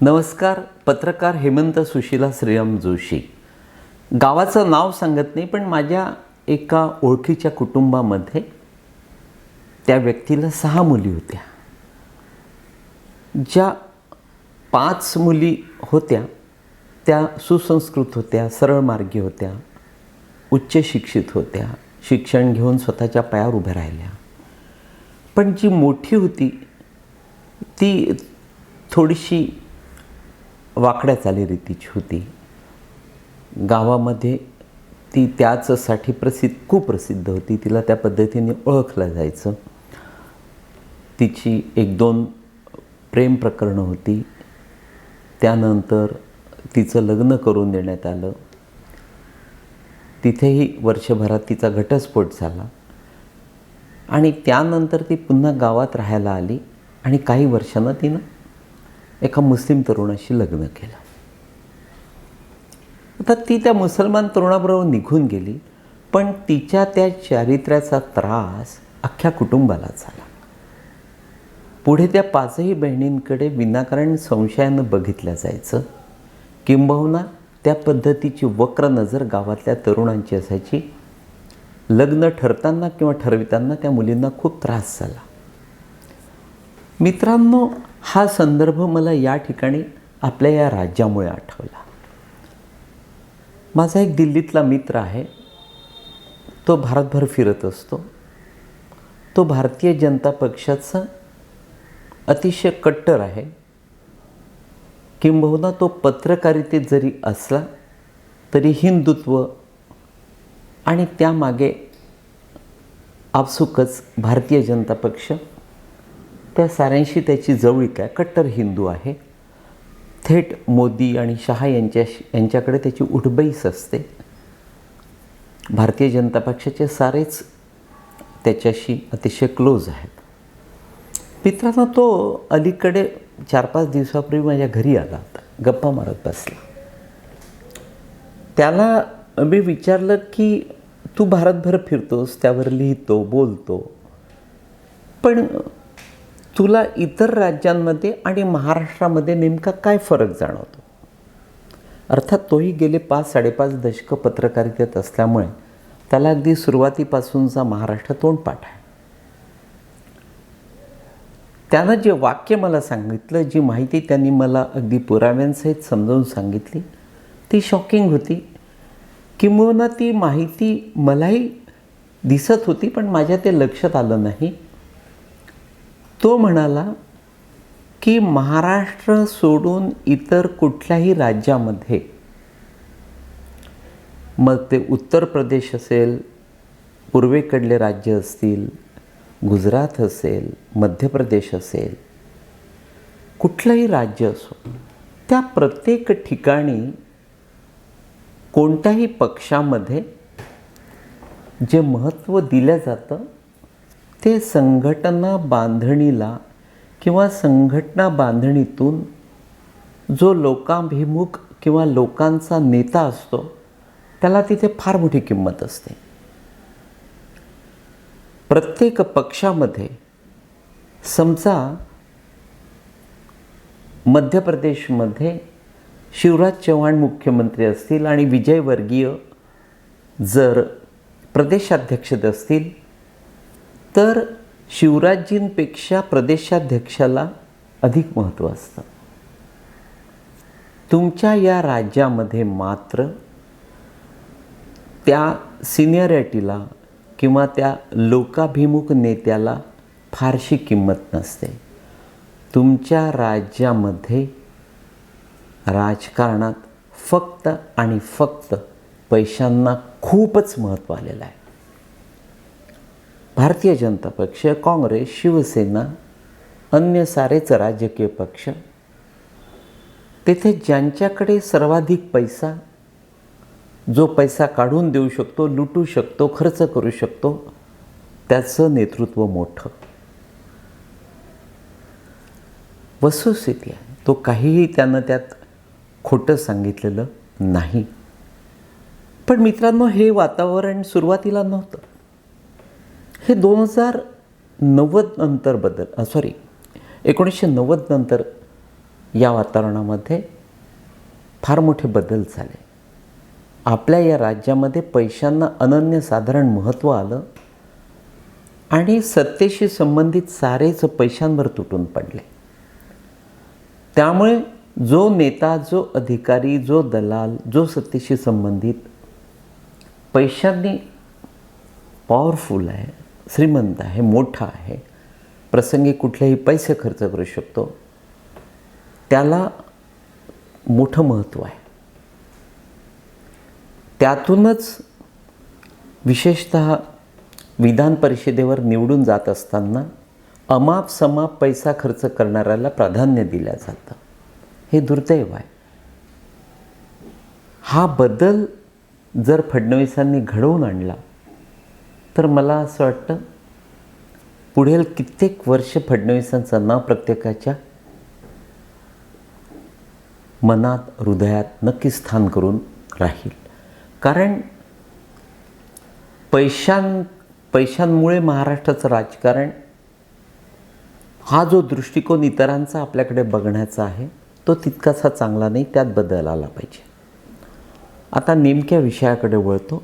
नमस्कार पत्रकार हेमंत सुशीला श्रीराम जोशी. गावाचं नाव सांगत नाही पण माझ्या एका ओळखीच्या कुटुंबामध्ये त्या व्यक्तीला सहा मुली होत्या. ज्या पाच मुली होत्या त्या सुसंस्कृत होत्या सरळमार्गी होत्या उच्च शिक्षित होत्या शिक्षण घेऊन स्वतःच्या पायावर उभ्या राहिल्या. पण जी मोठी होती ती थोडीशी वाकड्या चालीरीतीची होती. गावामध्ये ती त्याचसाठी प्रसिद्ध कुप्रसिद्ध होती. तिला त्या पद्धतीने ओळखलं जायचं. तिची एक दोन प्रेम प्रकरणं होती. त्यानंतर तिचं लग्न करून देण्यात आलं. तिथेही वर्षभरात तिचा घटस्फोट झाला. आणि त्यानंतर ती पुन्हा गावात राहायला आली. आणि काही वर्षांना तिनं एका मुस्लिम तरुणाशी लग्न केलं. आता ती त्या मुसलमान तरुणाबरोबर निघून गेली पण तिच्या त्या चारित्र्याचा त्रास अख्ख्या कुटुंबाला झाला. पुढे त्या पाचही बहिणींकडे विनाकारण संशयानं बघितलं जायचं. किंबहुना त्या पद्धतीची वक्र नजर गावातल्या तरुणांची असायची. लग्न ठरताना किंवा ठरविताना त्या मुलींना खूप त्रास झाला. मित्रांनो हा संदर्भ मला या ठिकाणी आपल्या या राज्यामुळे आठवला. माझा एक दिल्लीतला मित्र आहे. तो भारतभर फिरत असतो. तो भारतीय जनता पक्षाचा अतिशय कट्टर आहे. किंबहुना तो पत्रकारितेत जरी असला तरी हिंदुत्व आणि त्यामागे आपसुकच भारतीय जनता पक्ष त्या साऱ्यांशी त्याची जवळीक आहे. कट्टर हिंदू आहे. थेट मोदी आणि शहा यांच्या यांच्याकडे त्याची उठबैस असते. भारतीय जनता पक्षाचे सारेच त्याच्याशी अतिशय क्लोज आहेत. मित्रांनो तो अलीकडे चार पाच दिवसापूर्वी माझ्या घरी आला होता. गप्पा मारत बसला. त्याला मी विचारलं की तू भारतभर फिरतोस त्यावर लिहितो बोलतो. पण तुला इतर राज्यांमध्ये आणि महाराष्ट्रामध्ये नेमका काय फरक जाणवतो? अर्थात तोही गेले पाच साडेपाच दशकं पत्रकारितेत असल्यामुळे त्याला अगदी सुरुवातीपासूनचा महाराष्ट्र तोंडपाठ आहे. त्यानं जे वाक्य मला सांगितलं जी माहिती त्यांनी मला अगदी पुराव्यांसहित समजावून सांगितली ती शॉकिंग होती. किंबहुना ती माहिती मलाही दिसत होती पण माझ्या ते लक्षात आलं नाही. तो म्हणाला की महाराष्ट्र सोडून इतर कुठल्याही राज्यामध्ये मग ते उत्तर प्रदेश असेल पूर्वेकडले राज्य असतील गुजरात असेल मध्य प्रदेश असेल कुठलंही राज्य असो त्या प्रत्येक ठिकाणी कोणत्याही पक्षामध्ये जे महत्त्व दिलं जातं ते संघटना बांधणीला किंवा संघटना बांधणीतून जो लोकाभिमुख किंवा लोकांचा नेता असतो त्याला तिथे फार मोठी किंमत असते. प्रत्येक पक्षामध्ये समजा मध्य प्रदेशमध्ये शिवराज चव्हाण मुख्यमंत्री असतील आणि विजयवर्गीय जर प्रदेशाध्यक्ष असतील तर शिवराजजींपेक्षा प्रदेशाध्यक्षाला अधिक महत्त्व असतं. तुमच्या या राज्यामध्ये मात्र त्या सिनियरिटीला किंवा त्या लोकाभिमुख नेत्याला फारशी किंमत नसते. तुमच्या राज्यामध्ये राजकारणात फक्त आणि फक्त पैशांना खूपच महत्त्व आलेलं आहे. भारतीय जनता पक्ष काँग्रेस शिवसेना अन्य सारेच राजकीय पक्ष तेथे ज्यांच्याकडे सर्वाधिक पैसा जो पैसा काढून देऊ शकतो लुटू शकतो खर्च करू शकतो त्याचं नेतृत्व मोठं. वस्तुस्थिती आहे. तो काहीही त्यानं त्यात खोटं सांगितलेलं नाही. पण मित्रांनो हे वातावरण सुरुवातीला नव्हतं. हे दोन हजार नव्वद नंतर बदल सॉरी एकोणीसशे नव्वद नंतर या वातावरणामध्ये फार मोठे बदल झाले. आपल्या या राज्यामध्ये पैशांना अनन्यसाधारण महत्त्व आलं आणि सत्तेशी संबंधित सारेच पैशांवर तुटून पडले. त्यामुळे जो नेता जो अधिकारी जो दलाल जो सत्तेशी संबंधित पैशांनी पॉवरफुल आहे श्रीमंत आहे मोठा आहे प्रसंगी कुठलेही पैसे खर्च करू शकतो त्याला मोठं महत्त्व आहे. त्यातूनच विशेषत विधान परिषदेवर निवडून जात असताना अमाप समाप पैसा खर्च करणाऱ्याला प्राधान्य दिलं जातं. हे दुर्दैव आहे. हा बदल जर फडणवीसांनी घडवून आणला तर मला असं वाटतं पुढील कित्येक वर्ष फडणवीसांचं नाव प्रत्येकाच्या मनात हृदयात नक्की स्थान करून राहील. कारण पैशां पैशांमुळे महाराष्ट्राचं राजकारण हा जो दृष्टिकोन इतरांचा आपल्याकडे बघण्याचा आहे तो तितकासा चांगला नाही त्यात बदल आला पाहिजे. आता नेमक्या विषयाकडे वळतो.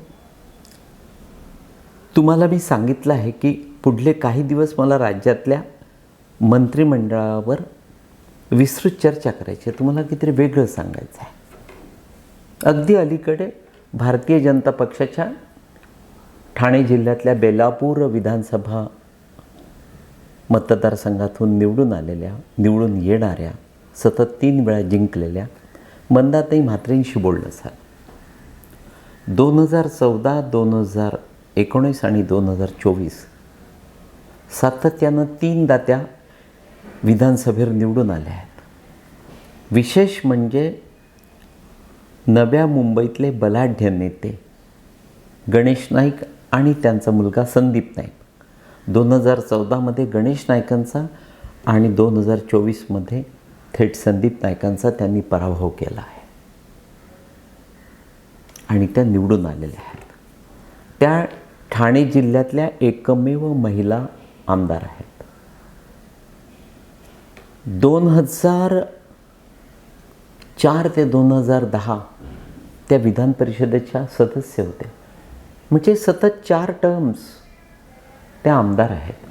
तुम्हाला मी सांगितलं आहे की पुढले काही दिवस मला राज्यातल्या मंत्रिमंडळावर विस्तृत चर्चा करायची आहे. तुम्हाला काहीतरी वेगळं सांगायचं आहे. अगदी अलीकडे भारतीय जनता पक्षाच्या ठाणे जिल्ह्यातल्या बेलापूर विधानसभा मतदारसंघातून निवडून आलेल्या निवडून येणाऱ्या सतत तीन वेळा जिंकलेल्या मंदाताई म्हात्रेंशी बोललं झालं. दोन हजार चौदा दोन हजार एकोणीस आणि दोन हजार चोवीस. सातत्यानं तीनदा त्या विधानसभेवर निवडून आल्या आहेत. विशेष म्हणजे नव्या मुंबईतले बलाढ्य नेते गणेश नाईक आणि त्यांचा मुलगा संदीप नाईक. दोन हजार चौदामध्ये गणेश नायकांचा आणि दोन हजार चोवीसमध्ये थेट संदीप नायकांचा त्यांनी पराभव केला आहे. आणि त्या निवडून आलेल्या आहेत. त्या ठाणे जिल्ह्यातल्या एकमेव महिला आमदार आहेत. दोन हजार चार ते दोन हजार दहा त्या विधान परिषदेच्या सदस्य होत्या म्हणजे सतत चार टर्म्स त्या आमदार आहेत.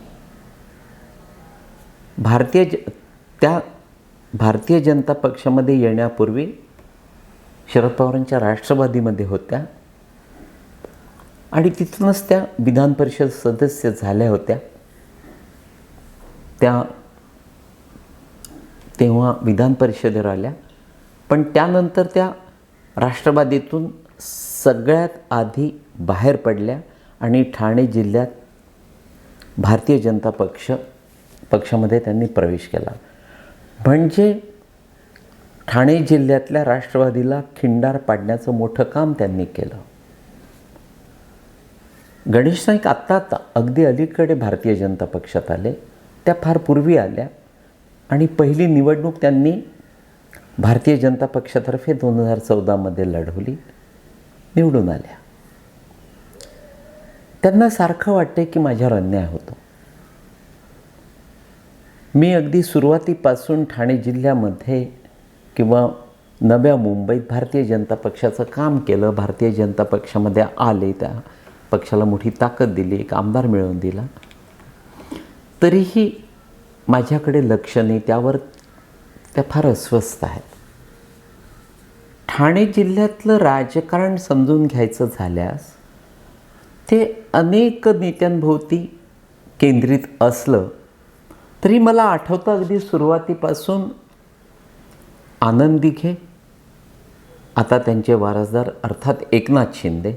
भारतीय ज त्या भारतीय जनता पक्षामध्ये येण्यापूर्वी शरद पवारांच्या राष्ट्रवादीमध्ये होत्या. आणि तिथूनच त्या विधान परिषद सदस्य झाल्या होत्या. त्या तेव्हा विधान परिषदेवर आल्या पण त्यानंतर त्या राष्ट्रवादीतून सगळ्यात आधी बाहेर पडल्या आणि ठाणे जिल्ह्यात भारतीय जनता पक्ष पक्षामध्ये त्यांनी प्रवेश केला. म्हणजे ठाणे जिल्ह्यातल्या राष्ट्रवादीला खिंडार पाडण्याचं मोठं काम त्यांनी केलं. गणेश नाईक आत्ता अगदी अलीकडे भारतीय जनता पक्षात आले त्या फार पूर्वी आल्या. आणि पहिली निवडणूक त्यांनी भारतीय जनता पक्षातर्फे दोन हजार चौदामध्ये लढवली निवडून आल्या. त्यांना सारखं वाटते की माझ्यावर अन्याय होतो. मी अगदी सुरुवातीपासून ठाणे जिल्ह्यामध्ये किंवा नव्या मुंबईत भारतीय जनता पक्षाचं काम केलं भारतीय जनता पक्षामध्ये आले त्या पक्षाला मोठी ताकद दिली एक आमदार मिळवून दिला. तरीही माझ्याकडे लक्ष नाही त्यावर त्या फार अस्वस्थ आहेत. ठाणे जिल्ह्यातलं राजकारण समजून घ्यायचं झाल्यास ते अनेक नेत्यांभोवती केंद्रित असलं तरी मला आठवतं अगदी सुरुवातीपासून आनंद दिघे आता त्यांचे वारसदार अर्थात एकनाथ शिंदे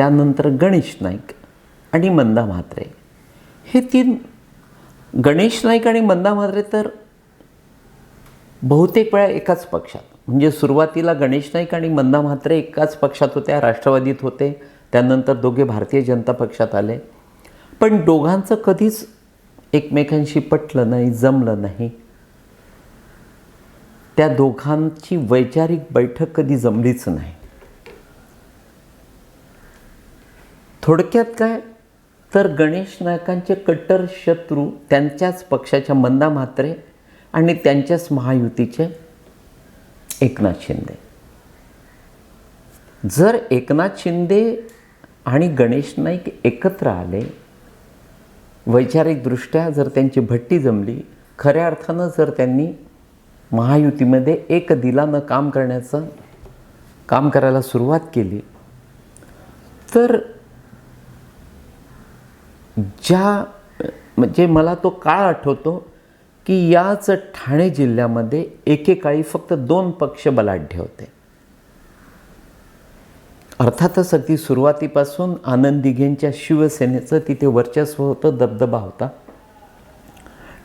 त्यानंतर गणेश नाईक आणि मंदा म्हात्रे. हे तीन गणेश नाईक आणि मंदा म्हात्रे तर बहुतेक वेळा एकाच पक्षात. म्हणजे सुरुवातीला गणेश नाईक आणि मंदा म्हात्रे एकाच पक्षात होत्या राष्ट्रवादीत होते त्यानंतर दोघे भारतीय जनता पक्षात आले. पण दोघांचं कधीच एकमेकांशी पटलं नाही जमलं नाही. त्या दोघांची वैचारिक बैठक कधी जमलीच नाही. थोडक्यात काय? तर गणेश नायकांचे कट्टर शत्रू त्यांच्याच पक्षाच्या मंदा म्हात्रे आणि त्यांच्याच महायुतीचे एकनाथ शिंदे. जर एकनाथ शिंदे आणि गणेश नाईक एकत्र आले वैचारिकदृष्ट्या जर त्यांची भट्टी जमली खऱ्या अर्थानं जर त्यांनी महायुतीमध्ये एक दिलानं काम करण्याचं काम करायला सुरुवात केली तर ज्या म्हणजे मला तो काळ आठवतो की याच ठाणे जिल्ह्यामध्ये एकेकाळी फक्त दोन पक्ष बलाढ्य होते. अर्थातच अगदी सुरुवातीपासून आनंद दिघेंच्या शिवसेनेचं तिथे वर्चस्व होतं दबदबा होता.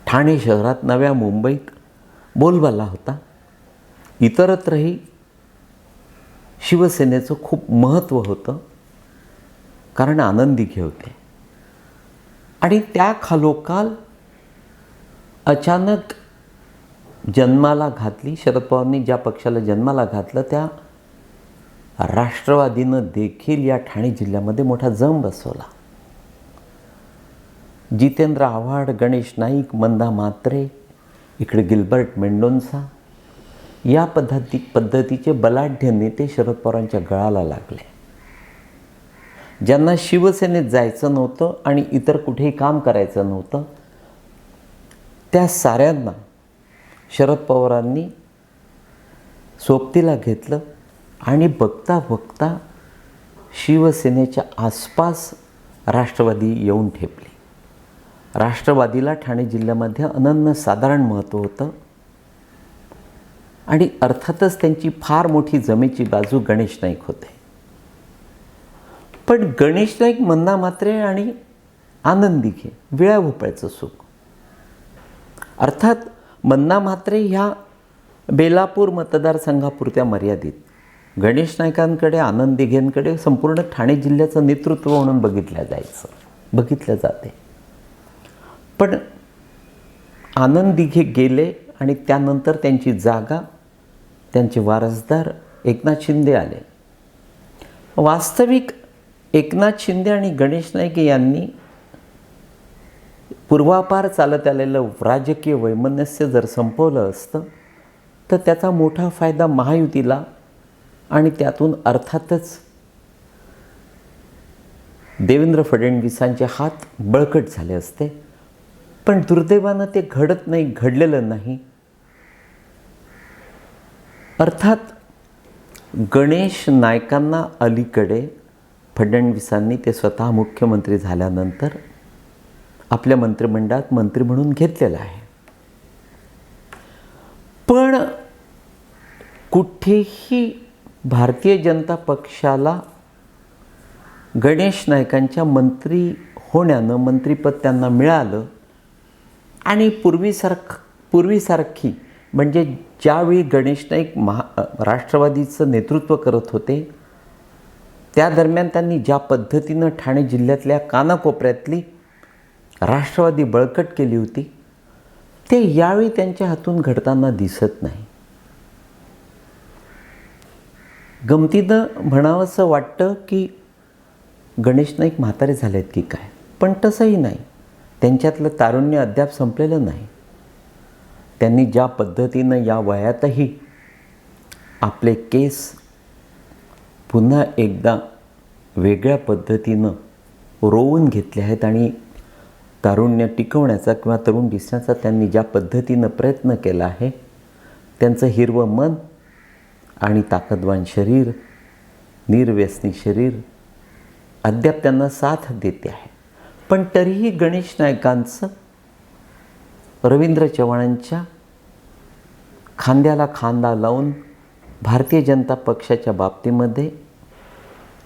ठाणे शहरात नव्या मुंबईत बोलबाला होता. इतरत्रही शिवसेनेचं खूप महत्त्व होतं. कारण आनंद दिघे होते. आणि त्या खालोखाल अचानक जन्माला घातली. शरद पवारांनी ज्या पक्षाला जन्माला घातलं त्या राष्ट्रवादीनं देखील या ठाणे जिल्ह्यामध्ये मोठा जम बसवला. जितेंद्र आव्हाड गणेश नाईक मंदा मात्रे इकडे गिल्बर्ट मेंडोन्सा या पद्धती पद्धतीचे बलाढ्य नेते शरद पवारांच्या गळाला लागले. ज्यांना शिवसेनेत जायचं नव्हतं आणि इतर कुठेही काम करायचं नव्हतं त्या साऱ्यांना शरद पवारांनी सोबतीला घेतलं आणि बघता बघता शिवसेनेच्या आसपास राष्ट्रवादी येऊन ठेपली. राष्ट्रवादीला ठाणे जिल्ह्यामध्ये अनन्य साधारण महत्त्व होतं आणि अर्थातच त्यांची फार मोठी जमेची बाजू गणेश नाईक होते. पण गणेश नाईक मन्ना मात्रे आणि आनंदी घे विळ्या भोपळ्याचं सुख. अर्थात मन्ना म्हात्रे ह्या बेलापूर मतदारसंघापुरत्या मर्यादित. गणेश नायकांकडे आनंद दिघेंकडे संपूर्ण ठाणे जिल्ह्याचं नेतृत्व म्हणून बघितलं जायचं बघितलं जाते. पण आनंद दिघे गेले आणि त्यानंतर त्यांची जागा त्यांचे वारसदार एकनाथ शिंदे आले. वास्तविक एकनाथ शिंदे आणि गणेश नाईक यांनी पूर्वापार चालत आलेलं राजकीय वैमनस्य जर संपवलं असतं तर त्याचा मोठा फायदा महायुतीला आणि त्यातून अर्थातच देवेंद्र फडणवीसांचे हात बळकट झाले असते. पण दुर्दैवानं ते घडत नाही घडलेलं नाही. अर्थात गणेश नायकांना अलीकडे फडणवीसांनी ते स्वतः मुख्यमंत्री झाल्यानंतर आपल्या मंत्रिमंडळात मंत्री म्हणून घेतलेलं आहे. पण कुठेही भारतीय जनता पक्षाला गणेश नायकांच्या मंत्री होण्यानं मंत्रीपद त्यांना मिळालं आणि पूर्वीसारख पूर्वीसारखी म्हणजे ज्यावेळी गणेश नाईक महा राष्ट्रवादीचं नेतृत्व करत होते त्या दरम्यान त्यांनी ज्या पद्धतीनं ठाणे जिल्ह्यातल्या कानाकोपऱ्यातली राष्ट्रवादी बळकट केली होती ते यावेळी त्यांच्या हातून घडताना दिसत नाही. गमतीनं म्हणावंसं वाटतं की गणेश नाईक म्हातारे झालेत की काय पण तसंही नाही. त्यांच्यातलं तारुण्य अद्याप संपलेलं नाही. त्यांनी ज्या पद्धतीनं या वयातही आपले केस पुन्हा एकदा वेगळ्या पद्धतीनं रोवून घेतले आहेत आणि तारुण्य टिकवण्याचा किंवा तरुण दिसण्याचा त्यांनी ज्या पद्धतीनं प्रयत्न केला आहे त्यांचं हिरवं मन आणि ताकदवान शरीर निर्व्यसनी शरीर अद्याप त्यांना साथ देते आहे. पण तरीही गणेश नायकांचं रवींद्र चव्हाणांच्या खांद्याला खांदा लावून भारतीय जनता पक्षाच्या बाबतीमध्ये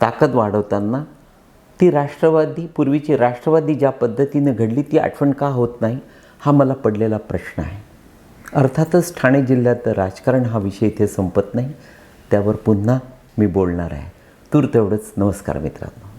ताकद वाढवताना ती राष्ट्रवादी पूर्वीची राष्ट्रवादी ज्या पद्धतीने घडली ती आठवण का होत नाही हा मला पडलेला प्रश्न आहे. अर्थातच ठाणे जिल्ह्यात राजकारण हा विषय इथे संपत नाही त्यावर पुन्हा मी बोलणार आहे. तूर तेवढंच नमस्कार मित्रांनो.